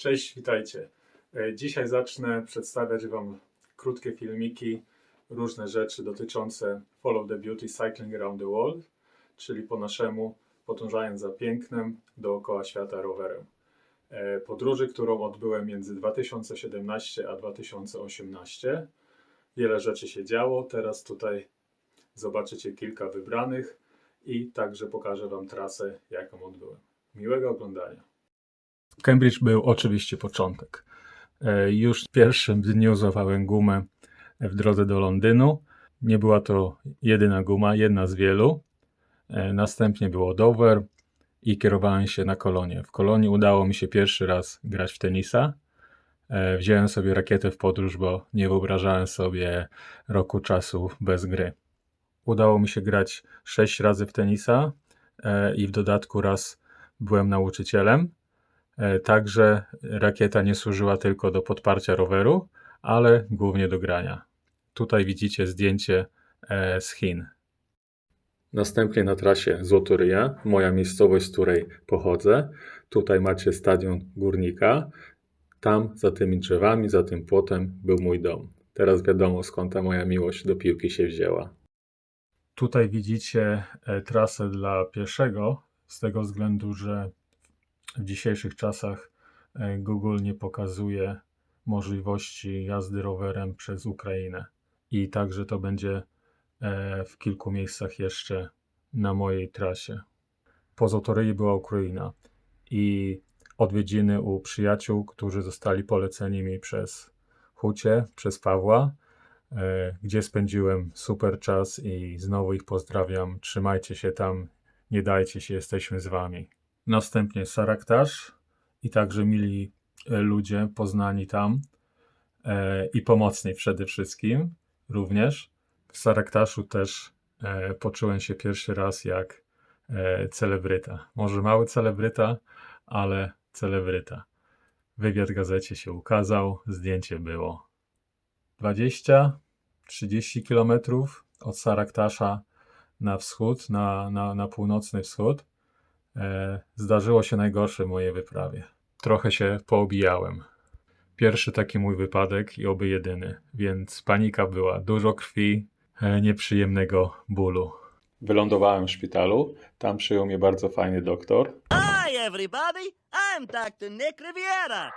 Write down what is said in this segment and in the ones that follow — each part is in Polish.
Cześć, witajcie. E, Dzisiaj zacznę przedstawiać Wam krótkie filmiki, różne rzeczy dotyczące Follow the Beauty Cycling Around the World, czyli po naszemu podążając za pięknem dookoła świata rowerem. E, Podróży, którą odbyłem między 2017 a 2018. Wiele rzeczy się działo, teraz tutaj zobaczycie kilka wybranych i także pokażę Wam trasę, jaką odbyłem. Miłego oglądania. Cambridge był oczywiście początek. E, Już w pierwszym dniu złapałem gumę w drodze do Londynu. Nie była to jedyna guma, jedna z wielu. E, Następnie było Dover i kierowałem się na Kolonię. W Kolonii udało mi się pierwszy raz grać w tenisa. E, Wziąłem sobie rakietę w podróż, bo nie wyobrażałem sobie roku czasu bez gry. Udało mi się grać sześć razy w tenisa i w dodatku raz byłem nauczycielem. E, Także rakieta nie służyła tylko do podparcia roweru, ale głównie do grania. Tutaj widzicie zdjęcie e, z Chin. Następnie na trasie Złotoryja, moja miejscowość, z której pochodzę. Tutaj macie stadion Górnika. Tam, za tymi drzewami, za tym płotem, był mój dom. Teraz wiadomo skąd ta moja miłość do piłki się wzięła. Tutaj widzicie e, trasę dla pieszego, z tego względu, że w dzisiejszych czasach e, Google nie pokazuje możliwości jazdy rowerem przez Ukrainę. I także to będzie e, w kilku miejscach jeszcze na mojej trasie. Po Zotoryi była Ukraina i odwiedziny u przyjaciół, którzy zostali poleceni mi przez Hucie, przez Pawła, e, gdzie spędziłem super czas i znowu ich pozdrawiam. Trzymajcie się tam, nie dajcie się, jesteśmy z wami. Następnie Saraktasz i także mili e, ludzie poznani tam e, i pomocni przede wszystkim również. W Saraktaszu też e, poczułem się pierwszy raz jak e, celebryta. Może mały celebryta, ale celebryta. Wywiad w gazecie się ukazał, zdjęcie było 20-30 kilometrów od Saraktasza na wschód, na, na, na północny wschód. E, zdarzyło się najgorsze w mojej wyprawie. Trochę się poobijałem. Pierwszy taki mój wypadek i oby jedyny, więc panika była, dużo krwi, e, nieprzyjemnego bólu. Wylądowałem w szpitalu, tam przyjął mnie bardzo fajny doktor. Hi, everybody. I'm Dr. Nick Riviera.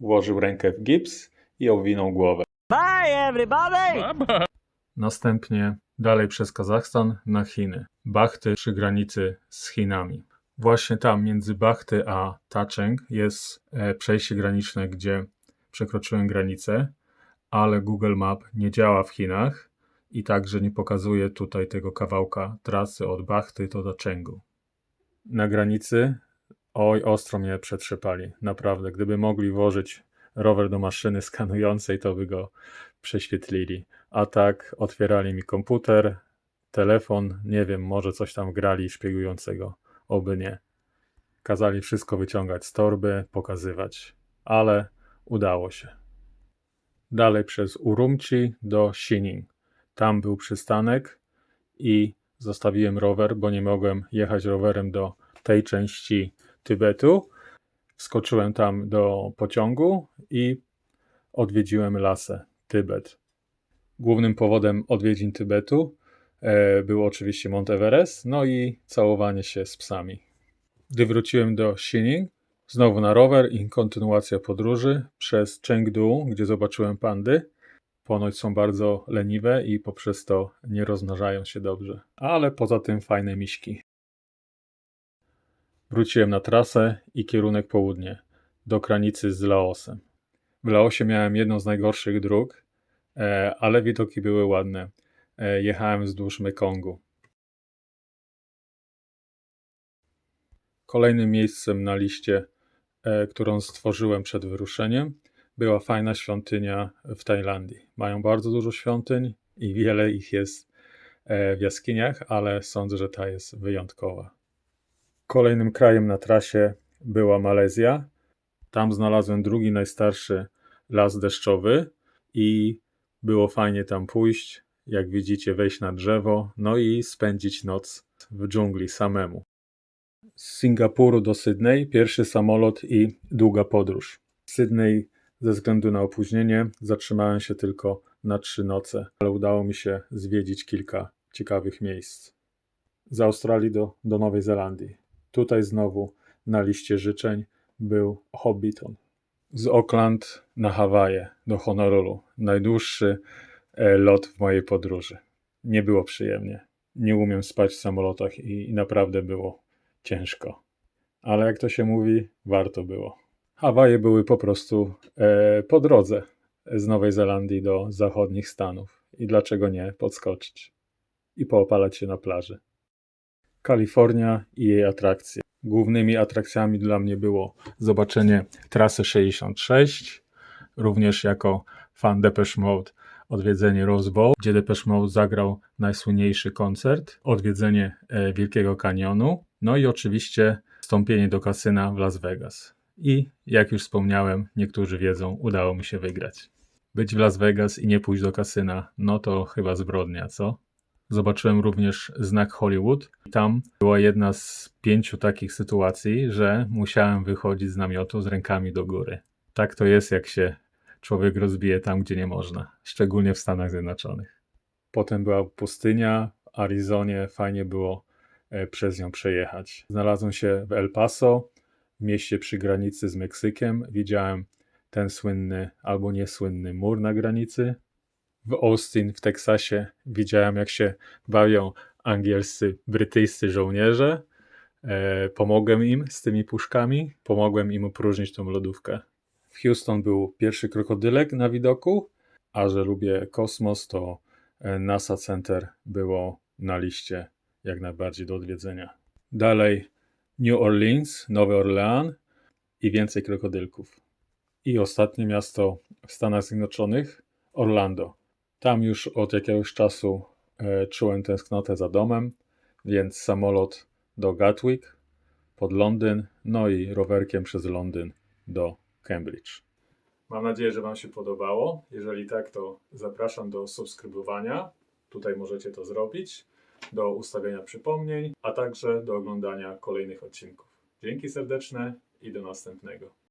Włożył rękę w gips i owinął głowę. Bye, everybody. Następnie dalej przez Kazachstan na Chiny. Bachty przy granicy z Chinami. Właśnie tam między Bachty a Tacheng jest e, przejście graniczne, gdzie przekroczyłem granicę, ale Google Map nie działa w Chinach i także nie pokazuje tutaj tego kawałka trasy od Bachty do Tachengu. Na granicy oj, ostro mnie przetrzepali. Naprawdę, gdyby mogli włożyć rower do maszyny skanującej, to by go prześwietlili. A tak otwierali mi komputer, telefon, nie wiem, może coś tam grali szpiegującego, oby nie. Kazali wszystko wyciągać z torby, pokazywać, ale udało się. Dalej przez Urumqi do Xining. Tam był przystanek i zostawiłem rower, bo nie mogłem jechać rowerem do tej części Tybetu. Wskoczyłem tam do pociągu i odwiedziłem lasę Tybet. Głównym powodem odwiedzin Tybetu e, był oczywiście Mount Everest, no i całowanie się z psami. Gdy wróciłem do Xining, znowu na rower i kontynuacja podróży przez Chengdu, gdzie zobaczyłem pandy. Ponoć są bardzo leniwe i poprzez to nie rozmnażają się dobrze, ale poza tym fajne miśki. Wróciłem na trasę i kierunek południe, do granicy z Laosem. W Laosie miałem jedną z najgorszych dróg, e, ale widoki były ładne. E, Jechałem wzdłuż Mekongu. Kolejnym miejscem na liście, e, którą stworzyłem przed wyruszeniem, była fajna świątynia w Tajlandii. Mają bardzo dużo świątyń i wiele ich jest e, w jaskiniach, ale sądzę, że ta jest wyjątkowa. Kolejnym krajem na trasie była Malezja. Tam znalazłem drugi najstarszy las deszczowy i było fajnie tam pójść, jak widzicie, wejść na drzewo, no i spędzić noc w dżungli samemu. Z Singapuru do Sydney pierwszy samolot i długa podróż. W Sydney ze względu na opóźnienie zatrzymałem się tylko na trzy noce, ale udało mi się zwiedzić kilka ciekawych miejsc. Z Australii do, do Nowej Zelandii. Tutaj znowu na liście życzeń był Hobbiton. Z Auckland na Hawaje do Honolulu. Najdłuższy lot w mojej podróży. Nie było przyjemnie. Nie umiem spać w samolotach i, i naprawdę było ciężko. Ale jak to się mówi, warto było. Hawaje były po prostu e, po drodze z Nowej Zelandii do zachodnich Stanów. I dlaczego nie podskoczyć i poopalać się na plaży. Kalifornia i jej atrakcje. Głównymi atrakcjami dla mnie było zobaczenie trasy 66, również jako fan Depeche Mode odwiedzenie Rose Bowl, gdzie Depeche Mode zagrał najsłynniejszy koncert, odwiedzenie e, Wielkiego Kanionu, no i oczywiście wstąpienie do kasyna w Las Vegas. I jak już wspomniałem, niektórzy wiedzą, udało mi się wygrać. Być w Las Vegas i nie pójść do kasyna, no to chyba zbrodnia, co? Zobaczyłem również znak Hollywood. Tam była jedna z pięciu takich sytuacji, że musiałem wychodzić z namiotu z rękami do góry. Tak to jest, jak się człowiek rozbije tam, gdzie nie można, szczególnie w Stanach Zjednoczonych. Potem była pustynia w Arizonie, fajnie było e, przez nią przejechać. Znalazłem się w El Paso, w mieście przy granicy z Meksykiem. Widziałem ten słynny albo niesłynny mur na granicy. W Austin w Teksasie widziałem, jak się bawią angielscy, brytyjscy żołnierze. E, pomogłem im z tymi puszkami, pomogłem im opróżnić tą lodówkę. W Houston był pierwszy krokodylek na widoku, a że lubię kosmos, to e, NASA Center było na liście jak najbardziej do odwiedzenia. Dalej New Orleans, Nowy Orlean i więcej krokodylków. I ostatnie miasto w Stanach Zjednoczonych Orlando. Tam już od jakiegoś czasu e, czułem tęsknotę za domem, więc samolot do Gatwick pod Londyn, no i rowerkiem przez Londyn do Cambridge. Mam nadzieję, że Wam się podobało. Jeżeli tak, to zapraszam do subskrybowania. Tutaj możecie to zrobić, do ustawienia przypomnień, a także do oglądania kolejnych odcinków. Dzięki serdeczne i do następnego.